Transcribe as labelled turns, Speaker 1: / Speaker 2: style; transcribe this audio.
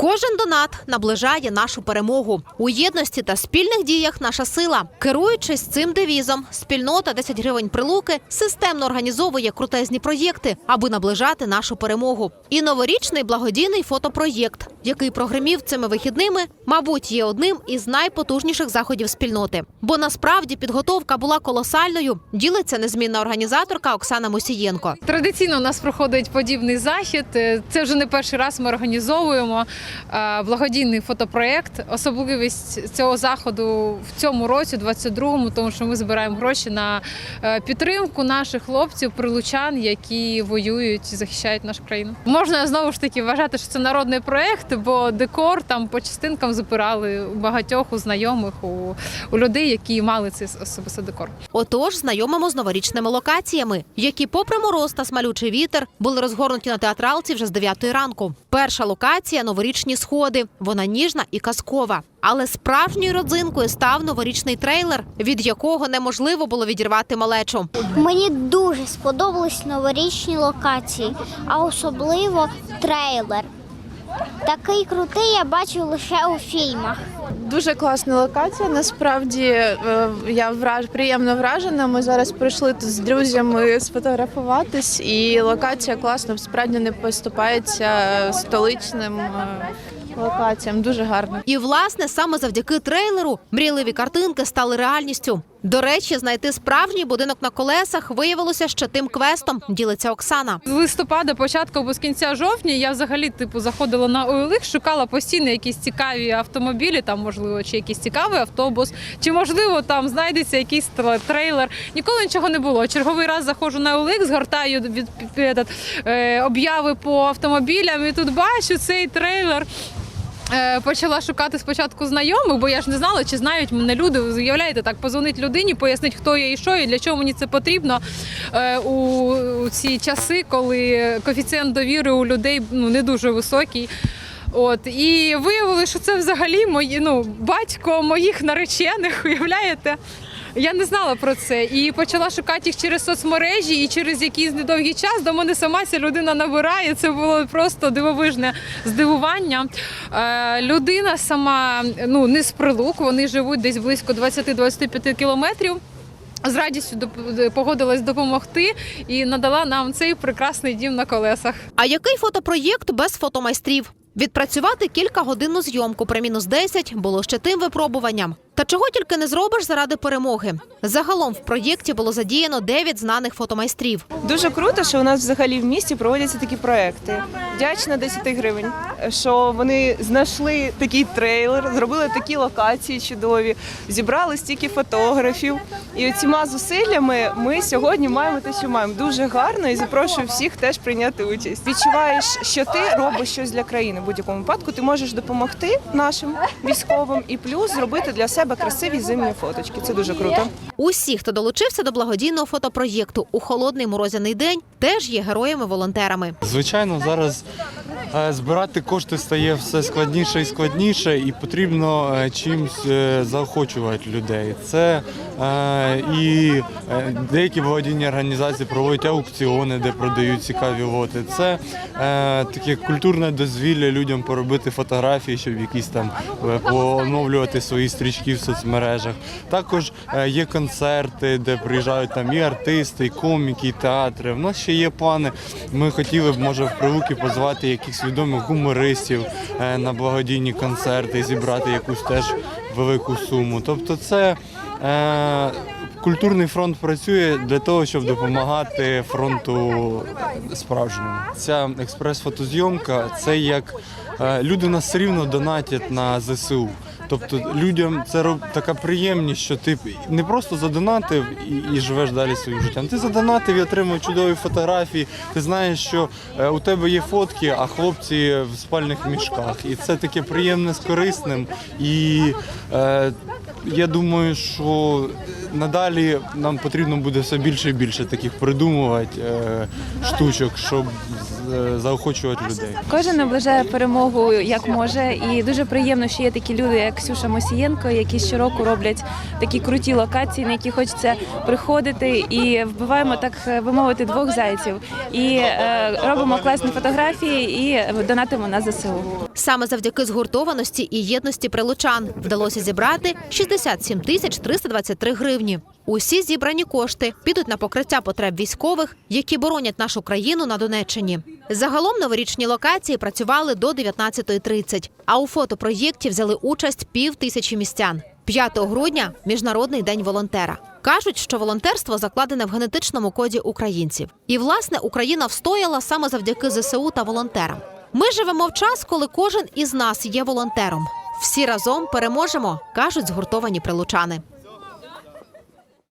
Speaker 1: Кожен донат наближає нашу перемогу. У єдності та спільних діях наша сила. Керуючись цим девізом, спільнота 10 гривень прилуки системно організовує крутезні проєкти, аби наближати нашу перемогу. І новорічний благодійний фотопроєкт, який прогремів цими вихідними, мабуть, є одним із найпотужніших заходів спільноти. Бо насправді підготовка була колосальною. Ділиться незмінна організаторка Оксана Мусієнко.
Speaker 2: Традиційно у нас проходить подібний захід. Це вже не перший раз ми організовуємо благодійний фотопроєкт. Особливість цього заходу в цьому році, 22-му, тому що ми збираємо гроші на е, підтримку наших хлопців, прилучан, які воюють, і захищають нашу країну. Можна знову ж таки вважати, що це народний проєкт, бо декор там по частинкам збирали у багатьох у знайомих, у, у людей, які мали цей особистий декор.
Speaker 1: Отож, знайомимо з новорічними локаціями, які, попри мороз та смалючий вітер, були розгорнуті на театралці вже з 9 ранку. Перша локація новорічні сходи. Вона ніжна і казкова. Але справжньою родзинкою став новорічний трейлер, від якого неможливо було відірвати малечу.
Speaker 3: Мені дуже сподобались новорічні локації, а особливо трейлер. Такий крутий я бачив лише у фільмах.
Speaker 4: Дуже класна локація. Насправді е, я враж приємно вражена. Ми зараз прийшли тут з друзями сфотографуватись, і локація класна, справді не поступається столичним е, локаціям. Дуже гарно.
Speaker 1: І власне саме завдяки трейлеру мрійливі картинки стали реальністю. До речі, знайти справжній будинок на колесах виявилося ще тим квестом. Ділиться Оксана.
Speaker 2: З листопада, початку або з кінця жовтня, я взагалі типу заходила на OLX, шукала постійно якісь цікаві автомобілі, там можливо, чи якийсь цікавий автобус, чи можливо там знайдеться якийсь трейлер. Ніколи нічого не було. Черговий раз заходжу на OLX, згортаю від, е, обяви по автомобілям, і тут бачу цей трейлер. Е, Почала шукати спочатку знайомих, бо я ж не знала, чи знають мене люди. Уявляєте, так позвонить людині, пояснить, хто я і що, і для чого мені це потрібно е, у, ці часи, коли коефіцієнт довіри у людей ну не дуже високий. От і виявили, що це взагалі мої ну батько моїх наречених. Уявляєте? Я не знала про це і почала шукати їх через соцмережі, і через якийсь недовгий час до мене сама ця людина набирає. Це було просто дивовижне здивування. Е, людина сама ну не з прилук, вони живуть десь близько 20-25 кілометрів. З радістю погодилась допомогти і надала нам цей прекрасний дім на колесах.
Speaker 1: А який фотопроєкт без фотомайстрів? Відпрацювати кілька годинну зйомку при мінус 10 було ще тим випробуванням. Та чого тільки не зробиш заради перемоги. Загалом в проєкті було задіяно 9 знаних фотомайстрів.
Speaker 5: Дуже круто, що у нас взагалі в місті проводяться такі проекти. Вдячна 10 гривень, що вони знайшли такий трейлер, зробили такі локації чудові, зібрали стільки фотографів. І цими зусиллями ми сьогодні маємо те, що маємо. Дуже гарно і запрошую всіх теж прийняти участь. Відчуваєш, що ти робиш щось для країни в будь-якому випадку. Ти можеш допомогти нашим військовим і плюс зробити для себе красиві зимні фоточки. Це дуже круто.
Speaker 1: Усі, хто долучився до благодійного фотопроєкту у холодний морозяний день, теж є героями-волонтерами.
Speaker 6: Звичайно, зараз е, збирати кошти стає все складніше і складніше, і потрібно е, чимось е, заохочувати людей. Це і е, деякі благодійні організації проводять аукціони, де продають цікаві лоти. Це е, таке культурне дозвілля людям поробити фотографії, щоб якісь там е, поновлювати свої стрічки в соцмережах. Також є концерти, де приїжджають там і артисти, і коміки, і театри. У нас ще є плани. Ми хотіли б, може, в прилуки позвати якихось відомих гумористів на благодійні концерти, зібрати якусь теж велику суму. Тобто, це культурний фронт працює для того, щоб допомагати фронту справжньому. Ця експрес-фотозйомка це як е, люди нас рівно донатять на ЗСУ. Тобто людям це роб- така приємність, що ти не просто задонатив і, і живеш далі своїм життям. Ти задонатив і отримав чудові фотографії. Ти знаєш, що е, у тебе є фотки, а хлопці в спальних мішках. І це таке приємне з корисним. І е, я думаю, що надалі нам потрібно буде все більше і більше таких придумувати е, штучок, щоб е, заохочувати людей.
Speaker 7: Кожен наближає перемогу як може, і дуже приємно, що є такі люди, як Ксюша Мосієнко, які щороку роблять такі круті локації, на які хочеться приходити, і вбиваємо так е, би мовити двох зайців. І е, робимо класні фотографії і донатимо на ЗСУ.
Speaker 1: Саме завдяки згуртованості і єдності прилучан вдалося зібрати 67 тисяч 323 гривні. Усі зібрані кошти підуть на покриття потреб військових, які боронять нашу країну на Донеччині. Загалом новорічні локації працювали до 19.30, а у фотопроєкті взяли участь пів тисячі містян. 5 грудня міжнародний день волонтера. Кажуть, що волонтерство закладене в генетичному коді українців. І власне Україна встояла саме завдяки ЗСУ та волонтерам. Ми живемо в час, коли кожен із нас є волонтером. Всі разом переможемо, кажуть згуртовані прилучани.